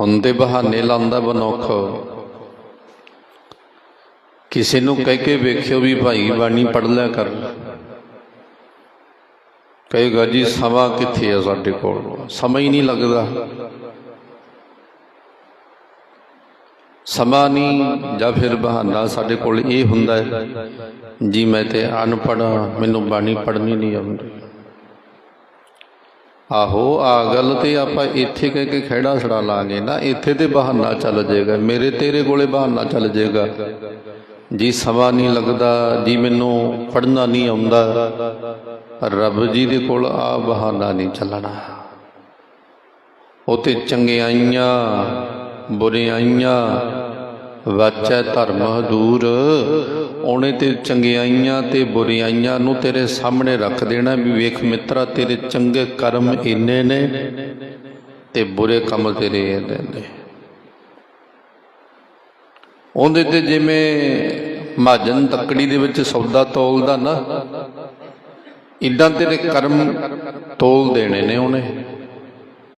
ਹੁਣ ਤੇ ਬਹਾਨੇ ਲਾਉਂਦਾ ਬਨੋਖ ਕਿਸੇ ਨੂੰ ਕਹਿ ਕੇ ਵੇਖਿਓ ਵੀ ਭਾਈ ਬਾਣੀ ਪੜ ਲਿਆ ਕਰ। ਕਹੇਗਾ ਜੀ ਸਮਾਂ ਕਿੱਥੇ ਆ ਸਾਡੇ ਕੋਲ? ਸਮਾਂ ਹੀ ਨਹੀਂ ਲੱਗਦਾ। ਸਮਾਂ ਨਹੀਂ ਜਾਂ ਫਿਰ ਬਹਾਨਾ ਸਾਡੇ ਕੋਲ ਇਹ ਹੁੰਦਾ ਹੈ ਜੀ ਮੈਂ ਤੇ ਅਨਪੜ੍ਹ ਹਾਂ, ਮੈਨੂੰ ਬਾਣੀ ਪੜ੍ਹਨੀ ਨਹੀਂ ਆਉਂਦੀ। ਆਹੋ, ਆ ਗੱਲ ਤੇ ਆਪਾਂ ਇੱਥੇ ਕਹਿ ਕੇ ਖਹਿੜਾ ਛੜਾ ਲਾਂਗੇ ਨਾ, ਇੱਥੇ ਤੇ ਬਹਾਨਾ ਚੱਲ ਜਾਏਗਾ, ਮੇਰੇ ਤੇਰੇ ਕੋਲੇ ਬਹਾਨਾ ਚੱਲ ਜਾਏਗਾ। ਜੀ ਸਮਾਂ ਨਹੀਂ ਲੱਗਦਾ, ਜੀ ਮੈਨੂੰ ਪੜ੍ਹਨਾ ਨਹੀਂ ਆਉਂਦਾ, ਰੱਬ ਜੀ ਦੇ ਕੋਲ ਆ ਬਹਾਨਾ ਨਹੀਂ ਚੱਲਣਾ। ਉਹ ਤੇ ਚੰਗਿਆਈਆਂ, ਬੁਰਿਆਈਆਂ ਵਾਚੈ ਧਰਮ ਹਦੂਰ ਉਹਨੇ ਤੇ ਚੰਗਿਆਈਆਂ ਤੇ ਬੁਰਿਆਈਆਂ ਨੂੰ ਤੇਰੇ ਸਾਹਮਣੇ ਰੱਖ ਦੇਣਾ ਵੀ ਵੇਖ ਮਿੱਤਰਾ, ਤੇਰੇ ਚੰਗੇ ਕਰਮ ਇੰਨੇ ਨੇ ਤੇ ਬੁਰੇ ਕੰਮ ਤੇਰੇ ਇਹਦੇ ਨੇ। ਉਹਦੇ ਤੇ ਜਿਵੇਂ ਮਹਾਜਨ ਤੱਕੜੀ ਦੇ ਵਿੱਚ ਸੌਦਾ ਤੋਲਦਾ ਨਾ ਇਦਾਂ ਤੇਰੇ ਕਰਮ ਤੋਲ ਦੇਣੇ ਨੇ ਉਹਨੇ।